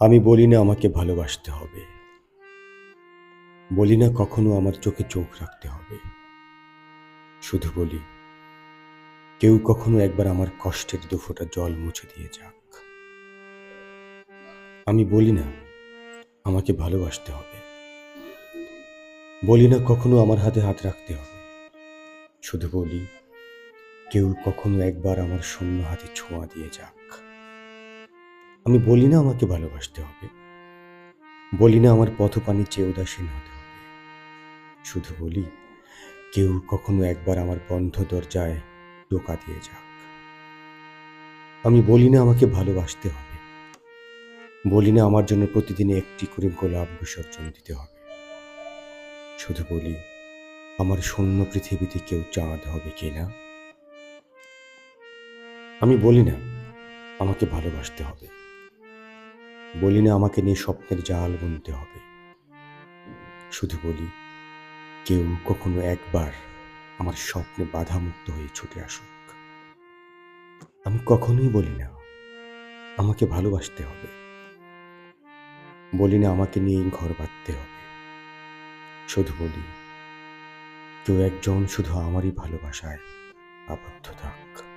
আমি বলি না আমাকে ভালোবাসতে হবে। বলি না কখনো আমার চোখে চোখ রাখতে হবে। শুধু বলি, কেউ কখনো একবার আমার কষ্টের দুফোটা জল মুছে দিয়ে যাক। আমি বলি না আমাকে ভালোবাসতে হবে। বলি না কখনো আমার হাতে হাত রাখতে হবে। শুধু বলি, কেউ কখনো একবার আমার শূন্য হাতে ছোঁয়া দিয়ে যাক। আমি বলি না আমাকে ভালোবাসতে হবে। বলি না আমার পথপানি চেয়ে উদাসীন হতে হবে। শুধু বলি, কেউ কখনো একবার আমার বন্ধ দরজায় টোকা দিয়ে যাক। আমি বলি না আমাকে ভালোবাসতে হবে। বলি না আমার জন্য প্রতিদিনে একটি করে গোলাপ বিসর্জন দিতে হবে। শুধু বলি, আমার শূন্য পৃথিবীতে কেউ চাঁদ হবে কিনা আমি বলি না আমাকে ভালোবাসতে হবে। বলি না আমাকে নিয়ে স্বপ্নের জাল বুনতে হবে। শুধু বলি, কেউ কখনো একবার আমার স্বপ্নে বাধামুক্ত হয়ে ছুটে আসুক। আমি কখনোই বলি না, আমাকে ভালোবাসতে হবে। বলি না আমাকে নিয়ে ঘর বাঁধতে হবে। শুধু বলি, কেউ একজন শুধু আমারই ভালোবাসায় আবদ্ধ থাক।